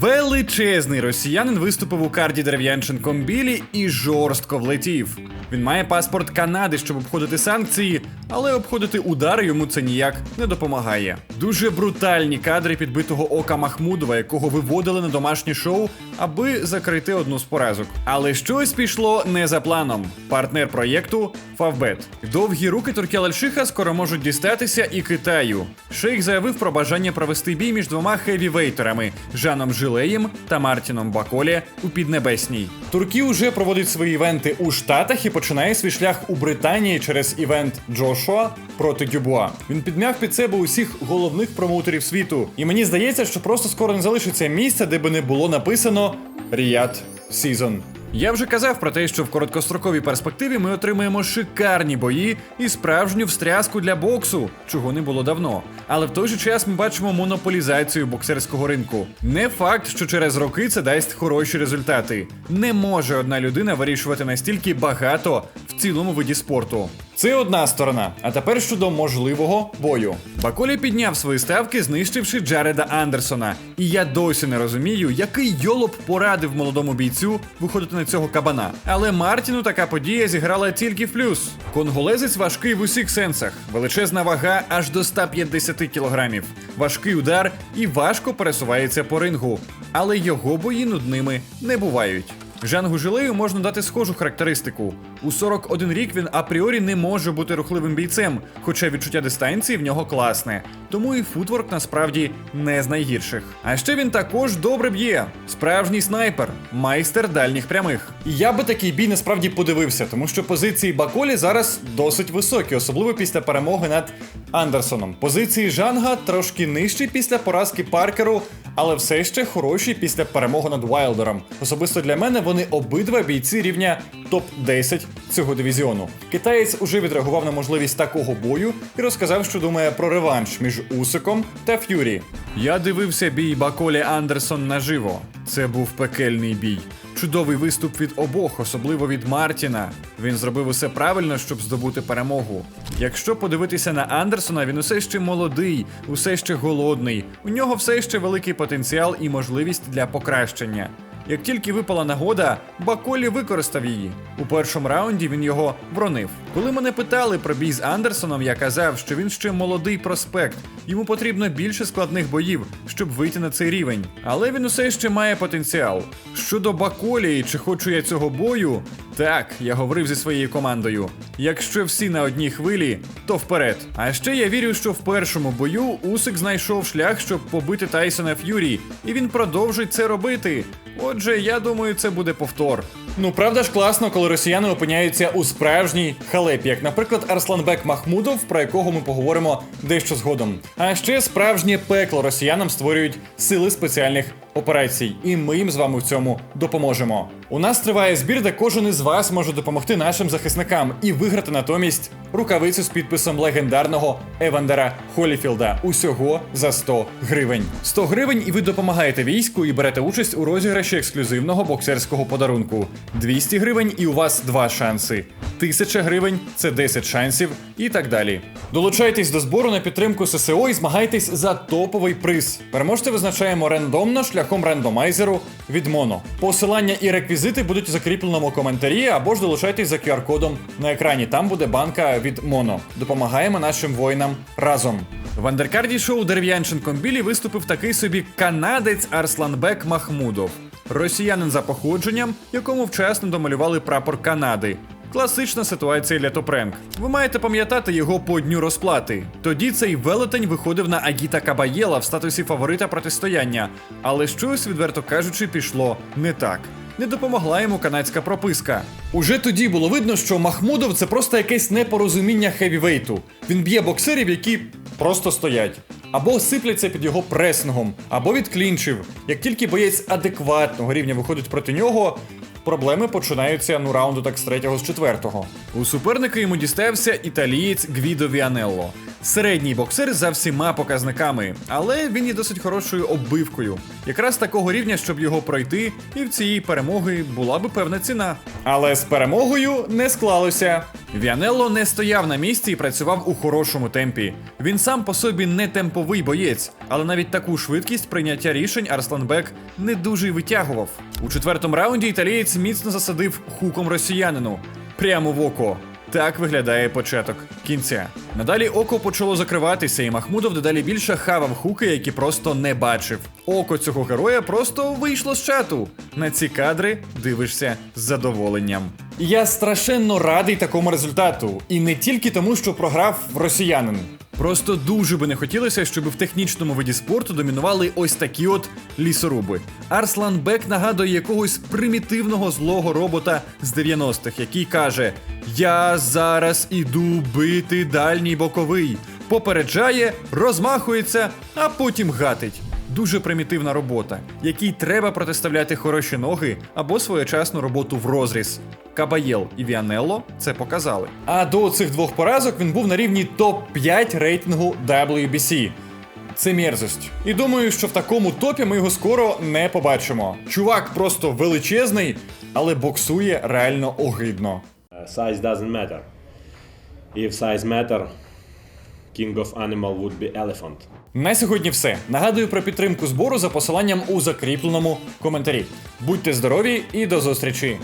Величезний росіянин виступив у карді дерев'янченком білі і жорстко влетів. Він має паспорт Канади, щоб обходити санкції, але обходити удари йому це ніяк не допомагає. Дуже брутальні кадри підбитого ока Махмудова, якого виводили на домашнє шоу, аби закрити одну з поразок. Але щось пішло не за планом. Партнер проєкту Фавбет. Довгі руки Туркел Альшиха скоро можуть дістатися і Китаю. Шейх заявив про бажання провести бій між двома хевівейтерами Жаном Жилеєм та Мартіном Баколі у Піднебесній. Туркі вже проводить свої івенти у Штатах і починає свій шлях у Британії через івент Джошуа проти Дюбуа. Він підмяв під себе усіх головних промоутерів світу. І мені здається, що просто скоро не залишиться місця, де би не було написано Ріад Сізон. Я вже казав про те, що в короткостроковій перспективі ми отримаємо шикарні бої і справжню встряску для боксу, чого не було давно. Але в той же час ми бачимо монополізацію боксерського ринку. Не факт, що через роки це дасть хороші результати. Не може одна людина вирішувати настільки багато цілому виді спорту. Це одна сторона. А тепер щодо можливого бою. Баколі підняв свої ставки, знищивши Джареда Андерсона. І я досі не розумію, який йолоп порадив молодому бійцю виходити на цього кабана. Але Мартіну така подія зіграла тільки в плюс. Конголезець важкий в усіх сенсах. Величезна вага аж до 150 кілограмів. Важкий удар і важко пересувається по рингу. Але його бої нудними не бувають. Жангу Жилею можна дати схожу характеристику. У 41 рік він апріорі не може бути рухливим бійцем, хоча відчуття дистанції в нього класне. Тому і футворк насправді не з найгірших. А ще він також добре б'є. Справжній снайпер, майстер дальніх прямих. Я би такий бій насправді подивився, тому що позиції Баколі зараз досить високі, особливо після перемоги над Андерсоном. Позиції Жанга трошки нижчі після поразки Паркеру, але все ще хороші після перемоги над Вайлдером. Особисто для мене вони обидва бійці рівня топ-10 цього дивізіону. Китаєць уже відреагував на можливість такого бою і розказав, що думає про реванш між Усиком та Ф'юрі. Я дивився бій Баколі Андерсон наживо. Це був пекельний бій. Чудовий виступ від обох, особливо від Мартіна. Він зробив усе правильно, щоб здобути перемогу. Якщо подивитися на Андерсона, він усе ще молодий, усе ще голодний. У нього все ще великий потенціал і можливість для покращення. Як тільки випала нагода, Баколі використав її. У першому раунді він його вронив. Коли мене питали про бій з Андерсоном, я казав, що він ще молодий проспект. Йому потрібно більше складних боїв, щоб вийти на цей рівень. Але він усе ще має потенціал. Щодо Баколі, чи хочу я цього бою, так, я говорив зі своєю командою. Якщо всі на одній хвилі, то вперед. А ще я вірю, що в першому бою Усик знайшов шлях, щоб побити Тайсона Ф'юрі, і він продовжить це робити. Отже, я думаю, це буде повтор. Ну правда ж класно, коли росіяни опиняються у справжній халепі, як, наприклад, Арсланбек Махмудов, про якого ми поговоримо дещо згодом. А ще справжнє пекло росіянам створюють сили спеціальних операцій, і ми їм з вами в цьому допоможемо. У нас триває збір, де кожен із вас може допомогти нашим захисникам і виграти натомість рукавицю з підписом легендарного Евандера Холіфілда усього за 100 гривень. 100 гривень, і ви допомагаєте війську і берете участь у розіграші ексклюзивного боксерського подарунку. 200 гривень, і у вас два шанси. 1000 гривень це 10 шансів і так далі. Долучайтесь до збору на підтримку ССО і змагайтесь за топовий приз. Переможця визначаємо рандомно шляхом рандомайзеру від Моно. Посилання і реквізити будуть у закріпленому коментарі або ж долучайтесь за QR-кодом на екрані. Там буде банка від Моно. Допомагаємо нашим воїнам разом. В андеркарді шоу Дерев'янченком Білі виступив такий собі канадець Арсланбек Махмудов, росіянин за походженням, якому вчасно домалювали прапор Канади. Класична ситуація для Топренк. Ви маєте пам'ятати його по дню розплати. Тоді цей велетень виходив на Агіта Кабаєла в статусі фаворита протистояння, але щось, відверто кажучи, пішло не так. Не допомогла йому канадська прописка. Уже тоді було видно, що Махмудов це просто якесь непорозуміння хевівейту. Він б'є боксерів, які просто стоять. Або сипляться під його пресингом, або відклінчив. Як тільки боєць адекватного рівня виходить проти нього, проблеми починаються ну раунду так з третього з четвертого. У суперника йому дістався італієць Гвідо Віанелло. Середній боксер за всіма показниками, але він є досить хорошою оббивкою. Якраз такого рівня, щоб його пройти, і в цієї перемоги була би певна ціна. Але з перемогою не склалося. Віанелло не стояв на місці і працював у хорошому темпі. Він сам по собі не темповий боєць, але навіть таку швидкість прийняття рішень Арсланбек не дуже й витягував. У четвертому раунді італієць міцно засадив хуком росіянину прямо в око. Так виглядає початок кінця. Надалі око почало закриватися, і Махмудов дедалі більше хавав хуки, які просто не бачив. Око цього героя просто вийшло з чату. На ці кадри дивишся з задоволенням. Я страшенно радий такому результату, і не тільки тому, що програв росіянин. Просто дуже би не хотілося, щоб в технічному виді спорту домінували ось такі от лісоруби. Арслан Бек нагадує якогось примітивного злого робота з 90-х, який каже: Я зараз іду бити дальній боковий. Попереджає, розмахується, а потім гатить. Дуже примітивна робота, якій треба протиставляти хороші ноги або своєчасну роботу в розріз. Кабаєл і Віанелло це показали. А до цих двох поразок він був на рівні топ-5 рейтингу WBC. Це мерзость. І думаю, що в такому топі ми його скоро не побачимо. Чувак просто величезний, але боксує реально огидно. Uh, size doesn't matter. If size matter, king of animal would be elephant. На сьогодні все. Нагадую про підтримку збору за посиланням у закріпленому коментарі. Будьте здорові і до зустрічі!